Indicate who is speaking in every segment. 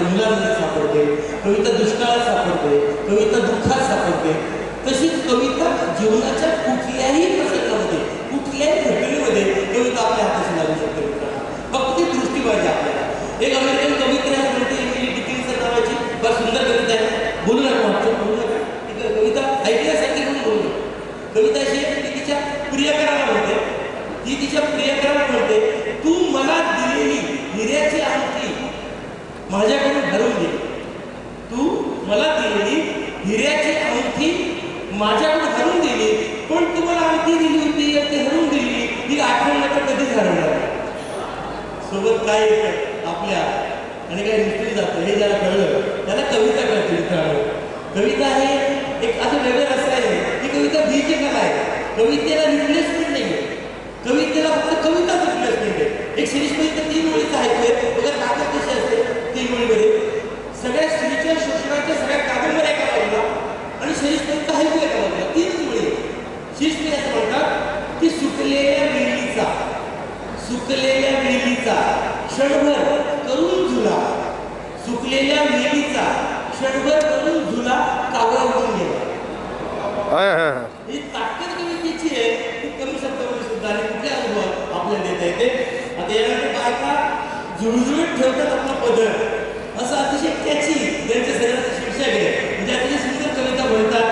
Speaker 1: इंग्लंडमध्ये सापडते कविता दुष्काळात सापडते कविता दुःखात सापडते तशीच कविता जीवनाच्या कुठल्याही प्रसंगामध्ये कुठल्याही घटनेमध्ये कविता आपल्या हाताशी लागू शकते फक्त ती दृष्टी पाहिजे आपल्याला. एक अमेरिकन कवित्री आहे म्हणते एमिली डिकिन्सन नावाची फार सुंदर कविता आहे. बोलू नका मागच्या बोलू नका. कविता ऐकण्यासाठी म्हणून बोलू नका. कविता अशी आहे की तिच्या प्रियकराला म्हणते. ती तिच्या प्रियकराला म्हणते तू मला माझ्याकडे धरून दे. तू मला दिलेली हिऱ्याची अंगठी माझ्याकडे धरून दिली पण तू मला अंगठी दिली होती ती हरवून दिली ही आठवण मात्र कधीच हरवणार सोबत काय येतं? आपल्या आणि काय निघून जातं हे ज्याला कळलं त्याला कविता कळते मित्रांनो. कविता हे एक असं वेगळं असं आहे. ही कविता बीजे कला आहे कवितेला रिप्लेसमेंट नाही. कवितेला फक्त कविताच रिप्लेसमेंट आहे एक शिरीष सुकलेल्या वेलीचा क्षणभर करून झुला. सुकलेल्या वेलीचा क्षणभर करून झुला कावळा उडून गेला
Speaker 2: हा, हा, हा.
Speaker 1: ही ताकद कवितेची आहे ती कमी शब्दामध्ये सुद्धा आणि कुठल्या अनुभव आपल्याला देता येते? आता यानंतर बायका जुळजुळीत ठेवतात आपला पदर. असं अतिशय त्याची त्यांच्या शरीराचं शीर्षक आहे. म्हणजे अतिशय सुंदर कविता म्हणतात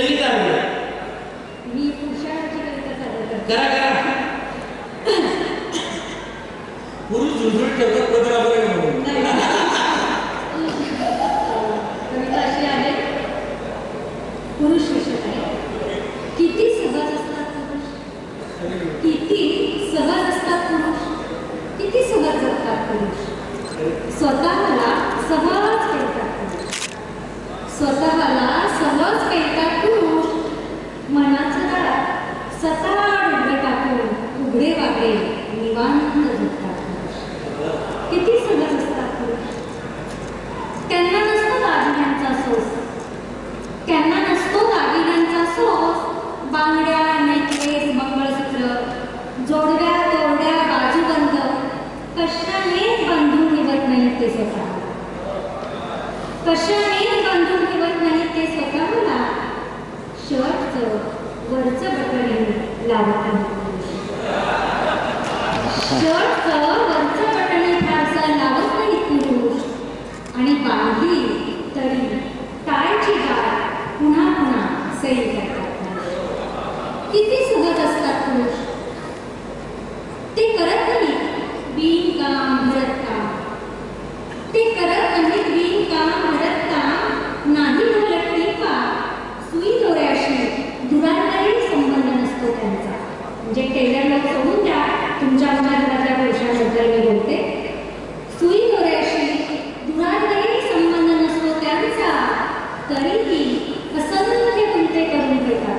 Speaker 1: संगीत मी
Speaker 3: पुरुषांची कविता सादर करते.
Speaker 1: करा करा. पुरुष ठेवतात पदरावर म्हणून.
Speaker 3: कविता अशी आहे. पुरुष विषय आहे. किती सहज असतात पुरुष? किती सहज असतात पुरुष? किती सहज जगतात पुरुष? स्वतःला सहज पुरुष. स्वतःला सहज उघडे निवांत किती सहज असतात त्यांना नसतो दागिन्यांचा सोस. त्यांना नसतो दागिन्यांचा सोस. बांगड्या नेकलेस मंगळसूत्र जोडव्या तोडव्या बाजूबंद. कशाने बांधून निवत नाहीत ते स्वतः? कशाने बांधून निवत नाही ते स्वतःला शर्टचं वरचं लावत शर्टचं वरचं बटन फारसं लावत नाही पुरुष आणि बांधली तरी टाळची गाठ पुन्हा पुन्हा सैल करतात पुरुष. किती सहज असतात पुरुष? ते करत नाही बिनकाम भरतकाम ते करत नाही बिनकाम भरतकाम नाही म्हटलं का सुई दोऱ्याशी दुराचारी संबंध नसतो त्यांचा. म्हणजे टेलरला सोडून द्या तुमच्या आमच्या घरातल्या पैशाबद्दल मी बोलते. सुई दोऱ्याशी दुराचारी संबंध नसतो त्यांचा तरीही असंख्य गुंते करून घेतात पुरुष? तरीही असंख्य गुंते करून घेतात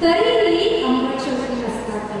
Speaker 3: ತರೀಲಿ ಅಂಬರೀಷ್ ಅವರಿಗೆ ಹಸ್ತಾಂತರ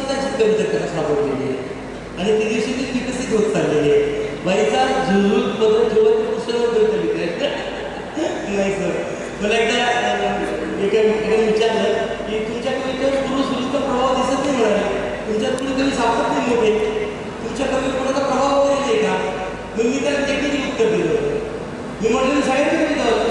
Speaker 1: कविता त्याला सापडलेली आहे. आणि ती दिवशी ती विकसित होत चाललेली आहे. बाईचा झुळून बदल ठेवत पुस्तकावर कविता नाही सर. मला एकदा एका विचारलं की तुमच्या कवितेवर पूर्वसुरीचा प्रभाव दिसत नाही म्हणाले. तुमच्यात कुणी कवी सापडत नाही मोठे? तुमच्या कवी कोणाचा प्रभाव वगैरे नाही का? मग मी त्याला टेक्निकली उत्तर दिलं मी म्हटलं मी सांगितलं